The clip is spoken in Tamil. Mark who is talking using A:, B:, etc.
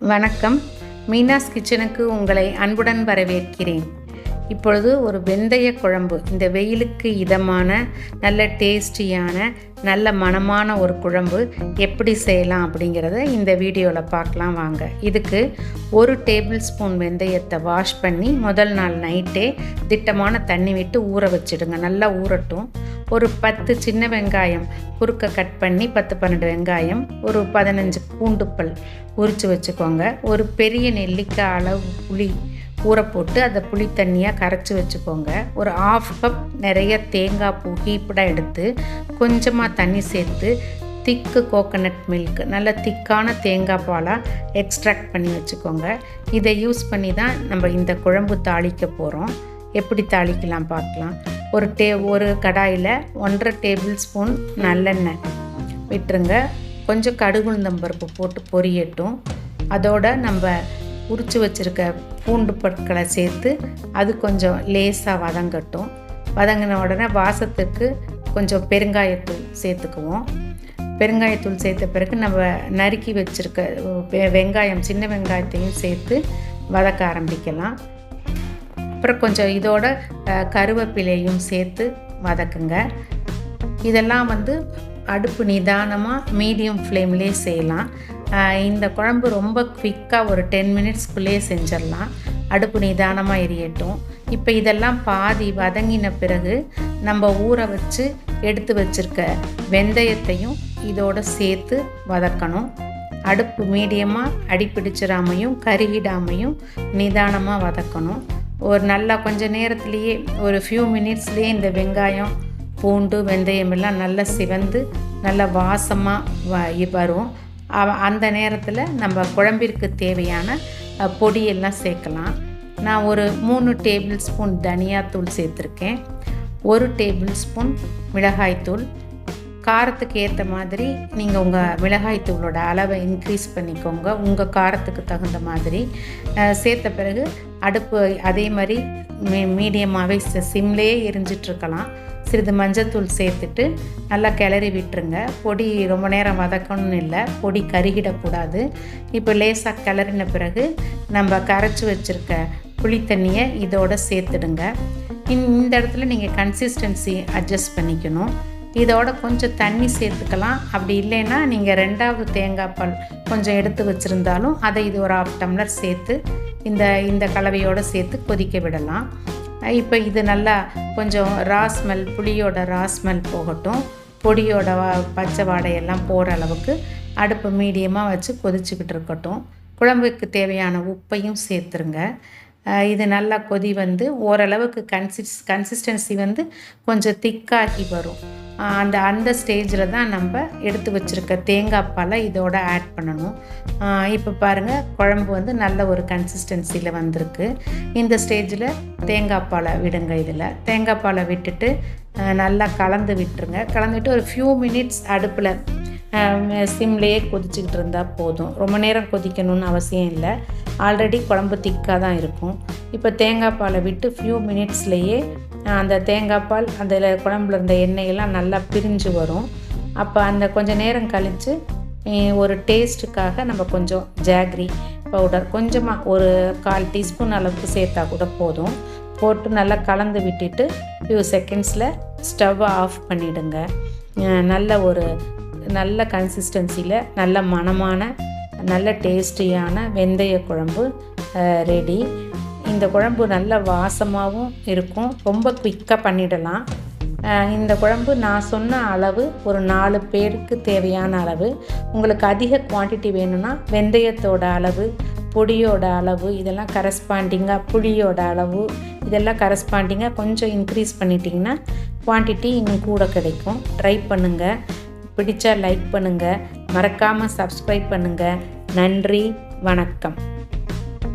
A: வணக்கம். மீனாஸ் கிச்சனுக்கு உங்களை அன்புடன் வரவேற்கிறேன். இப்பொழுது ஒரு வெந்தய குழம்பு. இந்த வெயிலுக்கு இதமான நல்ல டேஸ்டியான நல்ல மனமான ஒரு குழம்பு எப்படி செய்யலாம் அப்படிங்கிறத இந்த வீடியோவில் பார்க்கலாம் வாங்க. இதுக்கு ஒரு டேபிள் ஸ்பூன் வெந்தயத்தை வாஷ் பண்ணி முதல் நாள் நைட்டே திட்டமான தண்ணி விட்டு ஊற வச்சிடுங்க. நல்லா ஊறட்டும். ஒரு பத்து சின்ன வெங்காயம் குறுக்க கட் பண்ணி பத்து பன்னெண்டு வெங்காயம் ஒரு பதினஞ்சு பூண்டுப்பல் உரித்து வச்சுக்கோங்க. ஒரு பெரிய நெல்லிக்காய் அளவு புளி ஊற போட்டு அதை புளி தண்ணியாக கரைச்சி வச்சுக்கோங்க. ஒரு ஆஃப் கப் நிறைய தேங்காய் பூ ஹீப்படாக எடுத்து கொஞ்சமாக தண்ணி சேர்த்து திக்கு கோகனட் மில்க் நல்ல திக்கான தேங்காய் பாலாக எக்ஸ்ட்ராக்ட் பண்ணி வச்சுக்கோங்க. இதை யூஸ் பண்ணி தான் நம்ம இந்த குழம்பு தாளிக்க போகிறோம் எப்படி தாளிக்கலாம் பார்க்கலாம். ஒரு டே ஒரு கடாயில் ஒன்றரை டேபிள் ஸ்பூன் நல்லெண்ணெய் விட்டுருங்க. கொஞ்சம் கடுகுளுந்தம்பருப்பு போட்டு பொரியட்டும். அதோட நம்ம உரித்து வச்சுருக்க பூண்டு பொருட்களை சேர்த்து அது கொஞ்சம் லேசாக வதங்கட்டும். வதங்கின உடனே வாசத்துக்கு கொஞ்சம் பெருங்காயத்தூள் சேர்த்துக்குவோம். பெருங்காயத்தூள் சேர்த்த பிறகு நம்ம நறுக்கி வச்சுருக்க வெ- வெங்காயம் சின்ன வெங்காயத்தையும் சேர்த்து வதக்க ஆரம்பிக்கலாம். அப்புறம் கொஞ்சம் இதோட கருவேப்பிலையும் சேர்த்து வதக்குங்க. இதெல்லாம் வந்து அடுப்பு நிதானமாக மீடியம் ஃப்ளேம்லேயே செய்யலாம். இந்த குழம்பு ரொம்ப குவிக்காக ஒரு டென் மினிட்ஸ்க்குள்ளேயே செஞ்சிடலாம். அடுப்பு நிதானமாக எரியட்டும். இப்போ இதெல்லாம் பாதி வதங்கின பிறகு நம்ம ஊற வச்சு எடுத்து வச்சிருக்க வெந்தயத்தையும் இதோட சேர்த்து வதக்கணும். அடுப்பு மீடியமாக அடிப்பிடிச்சிடாமையும் கருகிடாமையும் நிதானமாக வதக்கணும். ஒரு நல்லா கொஞ்ச நேரத்துலேயே ஒரு ஃபியூ மினிட்ஸ்லேயே இந்த வெங்காயம் பூண்டு வெந்தயம் எல்லாம் நல்லா சிவந்து நல்லா வாசமாக வரும். அந்த நேரத்தில் நம்ம குழம்பிற்கு தேவையான பொடியெல்லாம் சேர்க்கலாம். நான் ஒரு மூணு டேபிள் ஸ்பூன் தனியாத்தூள் சேர்த்துருக்கேன். ஒரு டேபிள் ஸ்பூன் மிளகாய்த்தூள் காரத்துக்கு ஏற்ற மாதிரி நீங்கள் உங்கள் மிளகாய்த்தூளோட அளவை இன்க்ரீஸ் பண்ணிக்கோங்க. உங்கள் காரத்துக்கு தகுந்த மாதிரி. சேர்த்த பிறகு அடுப்பு அதே மாதிரி மீ மீடியமாகவே சிம்லேயே எரிஞ்சிட்ருக்கலாம். சிறிது மஞ்சத்தூள் சேர்த்துட்டு நல்லா கிளறி விட்டுருங்க. பொடி ரொம்ப நேரம் வதக்கணும்னு இல்லை. பொடி கருகிடக்கூடாது. இப்போ லேசாக கிளறின பிறகு நம்ம கரைச்சி வச்சுருக்க புளி தண்ணியை இதோடு சேர்த்துடுங்க. இந்த இடத்துல நீங்கள் கன்சிஸ்டன்சி அட்ஜஸ்ட் பண்ணிக்கணும். இதோட கொஞ்சம் தண்ணி சேர்த்துக்கலாம். அப்படி இல்லைன்னா நீங்கள் ரெண்டாவது தேங்காய் பால் கொஞ்சம் எடுத்து வச்சுருந்தாலும் அதை இது ஒரு ஆஃப் டம்ளர் சேர்த்து இந்த இந்த கலவையோடு சேர்த்து கொதிக்க விடலாம். இப்போ இது நல்லா கொஞ்சம் ராஸ்மெல் புளியோட ராஸ்மெல் போகட்டும். பொடியோட வா- பச்சை வாடையெல்லாம் போகிற அளவுக்கு அடுப்பு மீடியமாக வச்சு கொதிச்சுக்கிட்டு இருக்கட்டும். குழம்புக்கு தேவையான உப்பையும் சேர்த்துருங்க. இது நல்லா கொதி வந்து ஓரளவுக்கு கன்சிஸ் கன்சிஸ்டன்சி வந்து கொஞ்சம் திக்காகி வரும். அந்த அந்த ஸ்டேஜில் தான் நம்ம எடுத்து வச்சுருக்க தேங்காய் பாலை இதோட ஆட் பண்ணணும். இப்போ பாருங்கள் குழம்பு வந்து நல்ல ஒரு கன்சிஸ்டன்சியில் வந்திருக்கு. இந்த ஸ்டேஜில் தேங்காய் பாலை விடுங்க இதில். தேங்காய் பாலை விட்டுட்டு நல்லா கலந்து விட்டுருங்க. கலந்துட்டு ஒரு ஃபியூ மினிட்ஸ் அடுப்பில் சிம்லேயே கொதிச்சுக்கிட்டு இருந்தால் போதும். ரொம்ப நேரம் கொதிக்கணும்னு அவசியம் இல்லை. ஆல்ரெடி குழம்பு திக்காக தான் இருக்கும். இப்போ தேங்காய் பாலை விட்டு ஃபியூ மினிட்ஸ்லேயே அந்த தேங்காய் பால் அதில் குழம்புல இருந்த எண்ணெயெல்லாம் நல்லா பிரிஞ்சு வரும். அப்போ அந்த கொஞ்சம் நேரம் கழித்து ஒரு டேஸ்ட்டுக்காக நம்ம கொஞ்சம் ஜாக்ரி பவுடர் கொஞ்சமாக ஒரு கால் டீஸ்பூன் அளவுக்கு சேர்த்தா கூட போதும். போட்டு நல்லா கலந்து விட்டுட்டு ஃபியூ செகண்ட்ஸில் ஸ்டவ்வை ஆஃப் பண்ணிவிடுங்க நல்ல ஒரு நல்ல கன்சிஸ்டன்சியில் நல்ல மணமான நல்ல டேஸ்டியான வெந்தய குழம்பு ரெடி இந்த குழம்பு நல்ல வாசமாகவும் இருக்கும். ரொம்ப குயிக்காக பண்ணிடலாம். இந்த குழம்பு நான் சொன்ன அளவு ஒரு நாலு பேருக்கு தேவையான அளவு. உங்களுக்கு அதிக குவான்டிட்டி வேணும்னா வெந்தயத்தோட அளவு பொடியோட அளவு இதெல்லாம் கரஸ்பாண்டிங்காக புளியோட அளவு இதெல்லாம் கரஸ்பாண்டிங்காக கொஞ்சம் இன்க்ரீஸ் பண்ணிட்டீங்கன்னா குவான்டிட்டி இன்னும் கூட கிடைக்கும். ட்ரை பண்ணுங்கள் பிடிச்சா லைக் பண்ணுங்கள் மறக்காமல் சப்ஸ்கிரைப் பண்ணுங்கள் நன்றி. வணக்கம்.